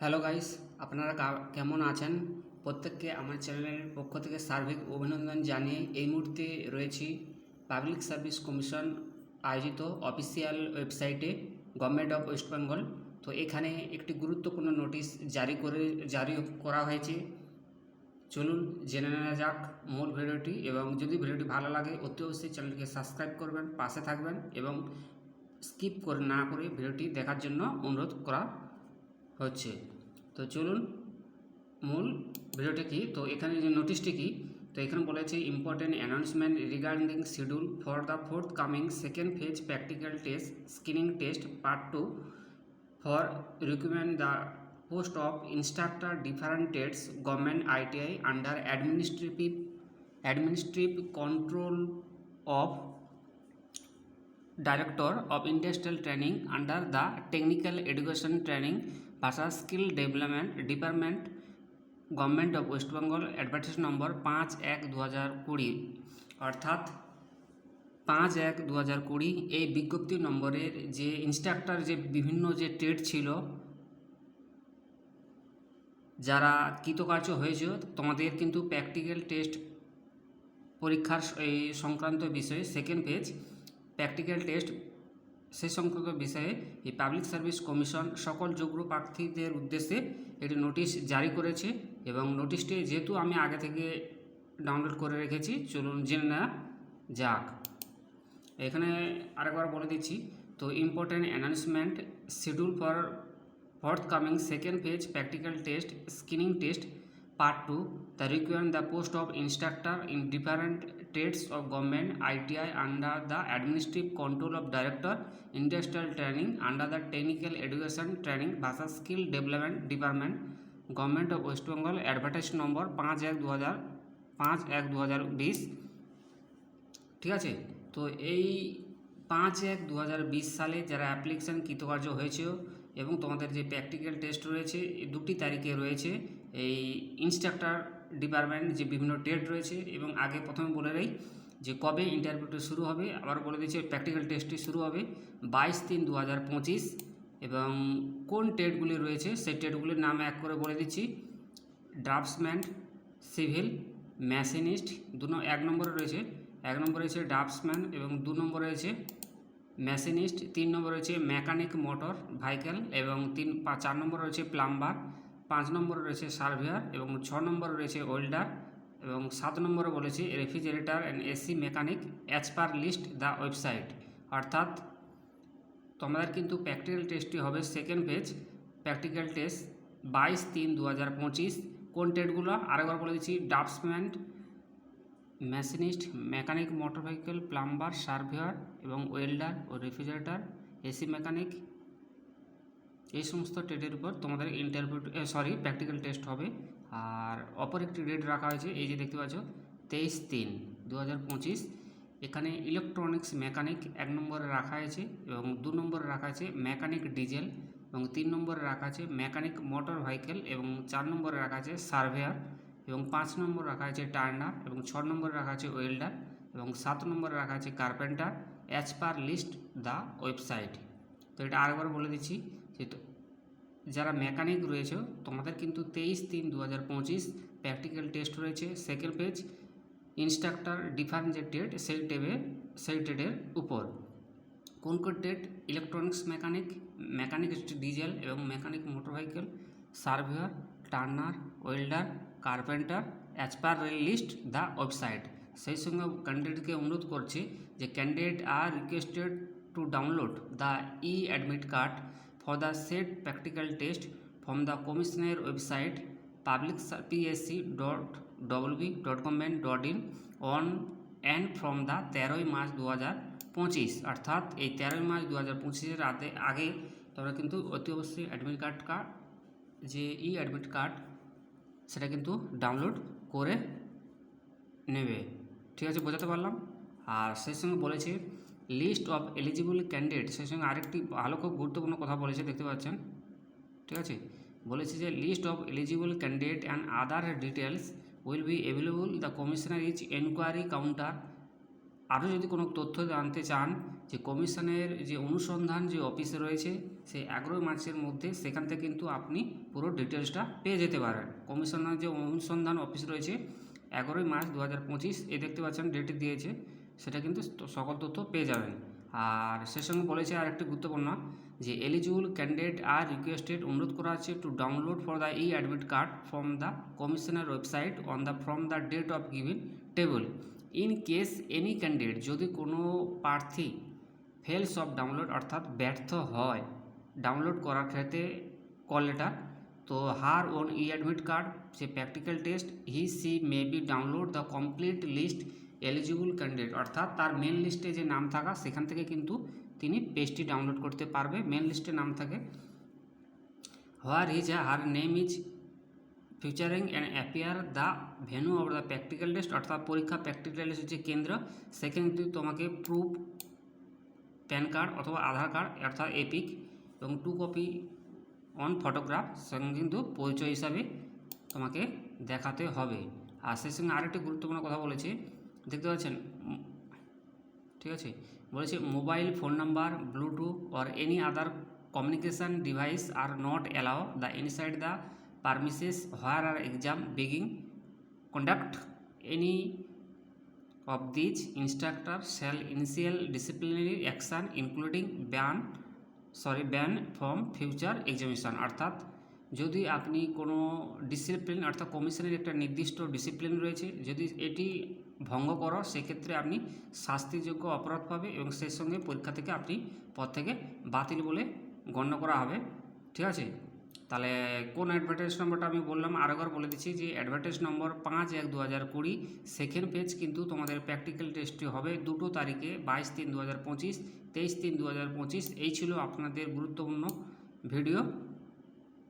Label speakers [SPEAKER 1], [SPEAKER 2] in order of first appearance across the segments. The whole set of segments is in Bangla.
[SPEAKER 1] হ্যালো গাইস আপনারা কেমন আছেন? প্রত্যেককে আমার চ্যানেলের পক্ষ থেকে সার্বিক অভিনন্দন জানিয়ে এই মুহূর্তে রয়েছি পাবলিক সার্ভিস কমিশন আয়োজিত অফিসিয়াল ওয়েবসাইটে গভর্নমেন্ট অফ ওয়েস্ট বেঙ্গল তো এখানে একটি গুরুত্বপূর্ণ নোটিশ জারি করে, জারি করা হয়েছে। চলুন জেনে নেওয়া যাক মূল ভিডিওটি এবং যদি ভিডিওটি ভালো লাগে, অতি অবশ্যই চ্যানেলটিকে সাবস্ক্রাইব করবেন, পাশে থাকবেন এবং স্কিপ করে না করে ভিডিওটি দেখার জন্য অনুরোধ করা হচ্ছে। তো চলুন, মূল ভিডিওটা কি? তো এখানে যে নোটিশটি কি? তো এখানে বলেছে important announcement regarding schedule for the fourth coming second phase practical test screening test part two for recruitment the post of instructor different test government ITI under administrative administrative control of Director of Industrial Training under the Technical Education Training ভাষা skill development department government of West Bengal advertise number পাঁচ এক দু হাজার কুড়ি অর্থাৎ পাঁচ এক দু হাজার কুড়ি এই বিজ্ঞপ্তি নম্বরের যে ইনস্ট্রাক্টর যে বিভিন্ন যে ট্রেড ছিল, যারা কৃতকার্য হয়েছে, তোমাদের কিন্তু প্র্যাকটিক্যাল টেস্ট পরীক্ষার এই সংক্রান্ত বিষয়ে সেকেন্ড পেজ প্র্যাকটিক্যাল টেস্ট সে সংক্রান্ত বিষয়ে এই পাবলিক সার্ভিস কমিশন সকল যোগ্য প্রার্থীদের উদ্দেশ্যে একটি নোটিশ জারি করেছে এবং নোটিশটি যেহেতু আমি আগে থেকে ডাউনলোড করে রেখেছি, চলুন জেনে নেওয়া যাক। এখানে আরেকবার বলে দিচ্ছি, তো important announcement schedule for forthcoming second page practical test, screening test part 2 the require the post of instructor in different trades of government iti under the administrative control of director industrial training under the technical education training ভাষা skill development department government of West Bengal advertise number পাঁচ এক দু হাজার পাঁচ এক দু হাজার বিশ ঠিক আছে তো এই পাঁচ এক দু সালে যারা অ্যাপ্লিকেশান কৃতকার্য হয়েছে এবং তোমাদের যে প্র্যাকটিক্যাল টেস্ট রয়েছে দুটি তারিখে রয়েছে এই ইনস্ট্রাক্টর ডিপার্টমেন্ট যে বিভিন্ন টেট রয়েছে এবং আগে প্রথমে বলে নেই যে কবে ইন্টারভিউটা শুরু হবে আবার বলে দিচ্ছি প্র্যাকটিক্যাল টেস্টটি শুরু হবে বাইশ তিন দু এবং কোন টেটগুলি রয়েছে সেই টেটগুলির নাম এক করে বলে দিচ্ছি। ড্রাফটসম্যান সিভিল মেশিনিস্ট দু এক নম্বরে রয়েছে, এক নম্বরে রয়েছে ড্রাফটসম্যান এবং দু নম্বরে রয়েছে মেশিনিস্ট তিন নম্বর রয়েছে মেকানিক মোটর ভাইকেল এবং তিন চার নম্বর রয়েছে প্লাম্বার পাঁচ নম্বরে রয়েছে সার্ভেয়ার এবং ছ নম্বরে রয়েছে ওয়েল্ডার এবং সাত নম্বরে বলেছে refrigerator and AC mechanic as per list the website অর্থাৎ তোমাদের কিন্তু প্র্যাকটিক্যাল টেস্টটি হবে সেকেন্ড পেজ প্র্যাকটিক্যাল টেস্ট বাইশ তিন দু হাজার পঁচিশ। কোন টেটগুলো আরেকবার বলে দিচ্ছি draughtsman machinist mechanic motor vehicle plumber surveyor এবং ওয়েল্ডার ও রেফ্রিজারেটার এসি মেকানিক এই সমস্ত ট্রেডের উপর তোমাদের ইন্টারভিউ সরি প্র্যাকটিক্যাল টেস্ট হবে। আর অপর একটি ডেট রাখা হয়েছে, এই যে দেখতে পাচ্ছ, তেইশ তিন দু এখানে ইলেকট্রনিক্স মেকানিক এক নম্বরে রাখা হয়েছে এবং দু নম্বরে রাখা আছে মেকানিক ডিজেল এবং তিন নম্বরে রাখা আছে মেকানিক মোটর ভেহিকেল এবং চার নম্বরে রাখা আছে সার্ভেয়ার এবং পাঁচ নম্বর রাখা আছে টার্নার এবং ছ নম্বরে রাখা আছে ওয়েল্ডার এবং সাত নম্বরে রাখা আছে carpenter as per list the website তো এটা আরেকবার বলে দিচ্ছি যে যারা মেকানিক রয়েছে, তোমাদের কিন্তু তেইশ তিন দু হাজার পঁচিশ প্র্যাকটিক্যাল টেস্ট রয়েছে সেকেন্ড পেজ ইনস্ট্রাক্টর ডিফারেন্ট যে ডেট সেই টেবে সেই ডেটের উপর। কোন কোন date electronics mechanic mechanic diesel এবং mechanic motor vehicle surveyor turner welder carpenter as per list the website সেই সঙ্গে ক্যান্ডিডেটকে অনুরোধ করছে যে candidate are requested to download the e admit card website public PSC dot double B dot government dot in on and from the তেরোই মার্চ দু হাজার পঁচিশ, অর্থাৎ এই তেরোই মার্চ দু হাজার পঁচিশের আগে আগে তোমরা কিন্তু অতি অবশ্যই অ্যাডমিট কার্ড কার্ড যে ই অ্যাডমিট কার্ড সেটা কিন্তু ডাউনলোড করে নেবে। ঠিক আছে, বোঝাতে পারলাম? আর সেই সঙ্গে বলেছে লিস্ট অফ এলিজিবল ক্যান্ডিডেট সেই সঙ্গে আরেকটি ভালো খুব গুরুত্বপূর্ণ কথা বলেছে, দেখতে পাচ্ছেন? ঠিক আছে? বলেছে যে list of eligible candidate and other details will be available the commissioner is enquiry counter আরও যদি কোনো তথ্য জানতে চান, যে কমিশনের যে অনুসন্ধান যে অফিসে রয়েছে, সেই এগারোই মার্চের মধ্যে সেখান থেকে কিন্তু আপনি পুরো ডিটেলসটা পেয়ে যেতে পারেন। কমিশনের যে অনুসন্ধান অফিস রয়েছে, এগারোই মার্চ দু হাজার পঁচিশ এই দেখতে পাচ্ছেন ডেটে দিয়েছে। সেটা কিন্তু সকল তথ্য পেয়ে যাবেন। আর সে সঙ্গে বলেছে আর একটি গুরুত্বপূর্ণ যে এলিজিবল ক্যান্ডিডেট আর রিকোয়েস্টেড অনুরোধ করা আছে to download for the e admit card from the কমিশনের website on the from the date of given table in case any candidate যদি কোনো প্রার্থী ফেলস অফ ডাউনলোড অর্থাৎ ব্যর্থ হয় ডাউনলোড করার ক্ষেত্রে call letter to her own e admit card say practical test he she may be download the complete list eligible candidate অর্থাৎ তার মেন লিস্টে যে নাম থাকা, সেখান থেকে কিন্তু তিনি পেজটি ডাউনলোড করতে পারবে। মেন লিস্টে নাম থাকে where is her name is featuring and appear the venue of the practical test অর্থাৎ পরীক্ষা প্র্যাকটিক্যাল টেস্টের যে কেন্দ্র। সেখানে কিন্তু তোমাকে প্রুফ প্যান কার্ড অথবা আধার কার্ড অর্থাৎ এপিক এবং টু কপি অন ফটোগ্রাফ সঙ্গে কিন্তু পরিচয় হিসাবে তোমাকে দেখাতে হবে। আর সেই সঙ্গে আরেকটি গুরুত্বপূর্ণ কথা বলেছে দেখতে পাচ্ছেন? ঠিক আছে? বলেছে mobile phone number bluetooth or any other communication device are not allow the inside the premises where are exam বিগিং conduct? Any of these instructor shall initial disciplinary action, including ban sorry ban from future examination অর্থাৎ, যদি আপনি কোনো ডিসিপ্লিন অর্থাৎ কমিশনের একটা নির্দিষ্ট ডিসিপ্লিন রয়েছে, যদি এটি ভঙ্গ করো, সেক্ষেত্রে আপনি শাস্তিযোগ্য অপরাধ পাবে এবং সেই সঙ্গে পরীক্ষা থেকে আপনি পদ থেকে বাতিল বলে গণ্য করা হবে। ঠিক আছে? তাহলে কোন অ্যাডভার্টাইজ নম্বরটা আমি বললাম? আরেকবার বলে দিচ্ছি যে অ্যাডভার্টাইজ নম্বর পাঁচ এক দু হাজার কুড়ি সেকেন্ড পেজ কিন্তু তোমাদের প্র্যাকটিক্যাল টেস্টটি হবে দুটো তারিখে, বাইশ তিন দু হাজার পঁচিশ, তেইশ তিন দু হাজার পঁচিশ। এই ছিল আপনাদের গুরুত্বপূর্ণ ভিডিও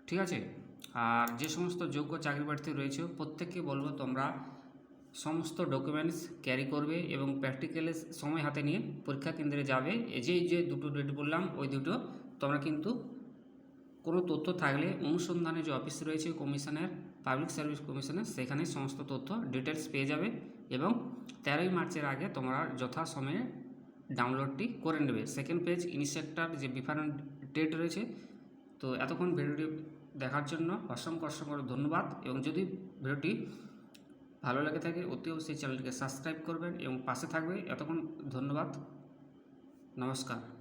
[SPEAKER 1] ঠিক আছে? আর যে সমস্ত যোগ্য চাকরি প্রার্থী রয়েছে, প্রত্যেককে বলব তোমরা সমস্ত ডকুমেন্টস ক্যারি করবে এবং প্র্যাকটিক্যালের সময় হাতে নিয়ে পরীক্ষা কেন্দ্রে যাবে। এই যে যে দুটো ডেট বললাম, ওই দুটো। তোমরা কিন্তু কোনো তথ্য থাকলে অনুসন্ধানে যে অফিস রয়েছে কমিশনের পাবলিক সার্ভিস কমিশনের সেখানে সমস্ত তথ্য ডিটেলস পেয়ে যাবে এবং তেরোই মার্চের আগে তোমরা যথাসময়ে ডাউনলোডটি করে নেবে। সেকেন্ড পেজ ইনস্ট্রাক্টর যে ডিফারেন্ট ডেট রয়েছে, তো এতক্ষণ ভিডিওটি দেখার জন্য অসংখ্য অসংখ্য ধন্যবাদ এবং যদি ভিডিওটি ভালো লেগে থাকে অতি অবশ্যই চ্যানেলটিকে সাবস্ক্রাইব করবেন এবং পাশে থাকবে। এতক্ষণ ধন্যবাদ। নমস্কার।